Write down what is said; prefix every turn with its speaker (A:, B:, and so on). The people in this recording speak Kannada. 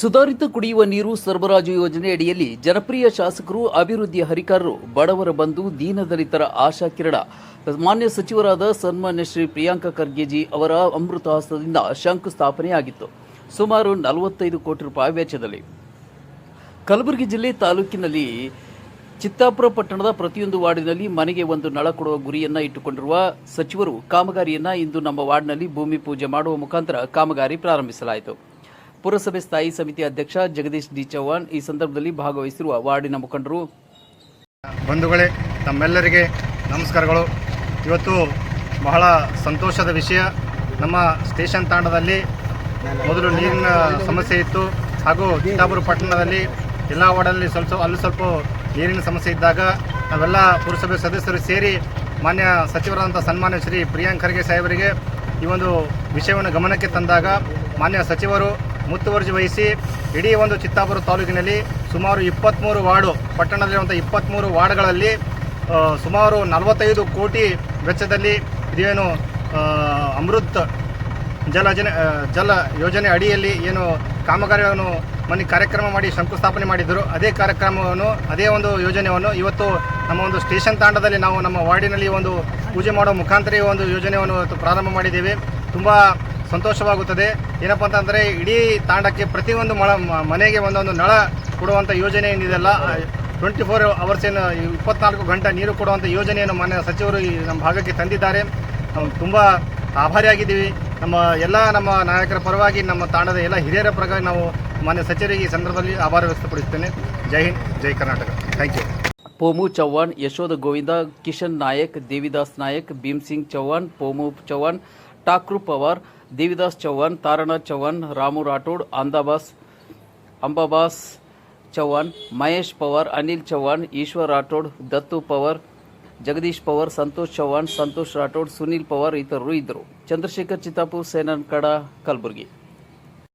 A: ಸುಧಾರಿತ ಕುಡಿಯುವ ನೀರು ಸರಬರಾಜು ಯೋಜನೆ ಅಡಿಯಲ್ಲಿ ಜನಪ್ರಿಯ ಶಾಸಕರು ಅಭಿವೃದ್ಧಿಯ ಹರಿಕಾರರು ಬಡವರ ಬಂಧು ದೀನದಲಿತರ ಆಶಾ ಕಿರಣ. ಮಾನ್ಯ ಸಚಿವರಾದ ಸನ್ಮಾನ್ಯ ಶ್ರೀ ಪ್ರಿಯಾಂಕ ಖರ್ಗೆಜಿ ಅವರ ಅಮೃತ ಹಸ್ತದಿಂದ ಶಂಕುಸ್ಥಾಪನೆಯಾಗಿತ್ತು. ಸುಮಾರು ನಲವತ್ತೈದು ಕೋಟಿ ರೂಪಾಯಿ ವೆಚ್ಚದಲ್ಲಿ. ಕಲಬುರಗಿ ಜಿಲ್ಲೆ ತಾಲೂಕಿನಲ್ಲಿ ಚಿತ್ತಾಪುರ ಪಟ್ಟಣದ ಪ್ರತಿಯೊಂದು ವಾರ್ಡಿನಲ್ಲಿ ಮನೆಗೆ ಒಂದು ನಳ ಕೊಡುವ ಗುರಿಯನ್ನ ಇಟ್ಟುಕೊಂಡಿರುವ ಸಚಿವರು ಕಾಮಗಾರಿಯನ್ನು ಇಂದು ನಮ್ಮ ವಾರ್ಡ್ನಲ್ಲಿ ಭೂಮಿ ಪೂಜೆ ಮಾಡುವ ಮುಖಾಂತರ ಕಾಮಗಾರಿ ಪ್ರಾರಂಭಿಸಲಾಯಿತು. ಪುರಸಭೆ ಸ್ಥಾಯಿ ಸಮಿತಿ ಅಧ್ಯಕ್ಷ ಜಗದೀಶ್ ಡಿ ಚೌಹಾಣ್ ಈ ಸಂದರ್ಭದಲ್ಲಿ ಭಾಗವಹಿಸಿರುವ ವಾರ್ಡಿನ ಮುಖಂಡರು.
B: ಬಂಧುಗಳೇ, ತಮ್ಮೆಲ್ಲರಿಗೆ ನಮಸ್ಕಾರಗಳು. ಇವತ್ತು ಬಹಳ ಸಂತೋಷದ ವಿಷಯ. ನಮ್ಮ ಸ್ಟೇಷನ್ ತಾಂಡದಲ್ಲಿ ಮೊದಲು ನೀರಿನ ಸಮಸ್ಯೆ ಇತ್ತು. ಹಾಗೂ ಚಿತ್ತಾಪುರ ಪಟ್ಟಣದಲ್ಲಿ ಎಲ್ಲ ವಾರ್ಡಲ್ಲಿ ಸ್ವಲ್ಪ, ಅಲ್ಲಿ ಸ್ವಲ್ಪ ನೀರಿನ ಸಮಸ್ಯೆ ಇದ್ದಾಗ ನಾವೆಲ್ಲ ಪುರಸಭೆ ಸದಸ್ಯರು ಸೇರಿ ಮಾನ್ಯ ಸಚಿವರಾದಂಥ ಸನ್ಮಾನ್ಯ ಶ್ರೀ ಪ್ರಿಯಾಂಕ್ ಖರ್ಗೆ ಸಾಹೇಬರಿಗೆ ಈ ಒಂದು ವಿಷಯವನ್ನು ಗಮನಕ್ಕೆ ತಂದಾಗ ಮಾನ್ಯ ಸಚಿವರು ಮುತುವರ್ಜಿ ವಹಿಸಿ ಇಡೀ ಒಂದು ಚಿತ್ತಾಪುರ ತಾಲೂಕಿನಲ್ಲಿ ಸುಮಾರು ಇಪ್ಪತ್ತ್ಮೂರು ವಾರ್ಡು, ಪಟ್ಟಣದಲ್ಲಿರುವಂಥ ಇಪ್ಪತ್ತ್ಮೂರು ವಾರ್ಡ್ಗಳಲ್ಲಿ ಸುಮಾರು ನಲವತ್ತೈದು ಕೋಟಿ ವೆಚ್ಚದಲ್ಲಿ ಇದೇನು ಅಮೃತ್ ಜಲ ಜನ ಜಲ ಯೋಜನೆ ಅಡಿಯಲ್ಲಿ ಏನು ಕಾಮಗಾರಿಗಳನ್ನು ಮನೆ ಕಾರ್ಯಕ್ರಮ ಮಾಡಿ ಶಂಕುಸ್ಥಾಪನೆ ಮಾಡಿದ್ದರು. ಅದೇ ಕಾರ್ಯಕ್ರಮವನ್ನು, ಅದೇ ಒಂದು ಯೋಜನೆಯನ್ನು ಇವತ್ತು ನಮ್ಮ ಒಂದು ಸ್ಟೇಷನ್ ತಾಂಡದಲ್ಲಿ ನಾವು ನಮ್ಮ ವಾರ್ಡಿನಲ್ಲಿ ಒಂದು ಪೂಜೆ ಮಾಡೋ ಮುಖಾಂತರ ಒಂದು ಯೋಜನೆಯನ್ನು ಪ್ರಾರಂಭ ಮಾಡಿದ್ದೇವೆ. ತುಂಬ ಸಂತೋಷವಾಗುತ್ತದೆ. ಏನಪ್ಪ ಅಂತಂದರೆ ಇಡೀ ತಾಂಡಕ್ಕೆ ಪ್ರತಿಯೊಂದು ಮಳ ಮನೆಗೆ ಒಂದೊಂದು ನಳ ಕೊಡುವಂಥ ಯೋಜನೆ ಏನಿದೆಯಲ್ಲ ಟ್ವೆಂಟಿ ಫೋರ್ ಅವರ್ಸ್ ಏನು ಇಪ್ಪತ್ನಾಲ್ಕು ಗಂಟೆ ನೀರು ಕೊಡುವಂಥ ಯೋಜನೆಯನ್ನು ಮನೆ ಸಚಿವರು ಈ ನಮ್ಮ ಭಾಗಕ್ಕೆ ತಂದಿದ್ದಾರೆ. ನಾವು ತುಂಬ ಆಭಾರಿಯಾಗಿದ್ದೀವಿ. ನಮ್ಮ ಎಲ್ಲ ನಮ್ಮ ನಾಯಕರ ಪರವಾಗಿ ನಮ್ಮ ತಾಂಡದ ಎಲ್ಲ ಹಿರಿಯರ ಪರವಾಗಿ ನಾವು ಮಾನ್ಯ ಸಚಿವರಿಗೆ ಈ ಸಂದರ್ಭದಲ್ಲಿ ಆಭಾರ ವ್ಯಕ್ತಪಡಿಸುತ್ತೇನೆ. ಜೈ ಹಿಂದ್, ಜೈ ಕರ್ನಾಟಕ. ಥ್ಯಾಂಕ್ ಯು
A: ಪೋಮು ಚೌಹಾಣ್, ಯಶೋಧ ಗೋವಿಂದ, ಕಿಶನ್ ನಾಯಕ್, ದೇವಿದಾಸ್ ನಾಯಕ್ ಭೀಮ್ ಸಿಂಗ್ ಚೌಹಾಣ್, ಪೋಮು ಚೌಹಾಣ್ ಠಾಕ್ರು ಪವಾರ್, ದೇವಿದಾಸ್ ಚೌಹಾಣ್ ತಾರಾನಾಥ್ ಚೌಹಾಣ್, ರಾಮು ರಾಠೋಡ್ ಅಂದಾಬಾಸ್ ಅಂಬಾಬಾಸ್ ಚೌಹಾಣ್, ಮಹೇಶ್ ಪವಾರ್, ಅನಿಲ್ ಚೌಹಾಣ್, ಈಶ್ವರ್ ರಾಠೋಡ್, ದತ್ತು ಪವಾರ್, ಜಗದೀಶ್ ಪವಾರ್, ಸಂತೋಷ್ ಚೌಹಾಣ್, ಸಂತೋಷ್ ರಾಠೋಡ್, ಸುನೀಲ್ ಪವಾರ್ ಇತರರು ಇದ್ದರು. ಚಂದ್ರಶೇಖರ್ ಚಿತ್ತಾಪುರ್, ಸೇನನ್ ಕಡ, ಕಲಬುರಗಿ.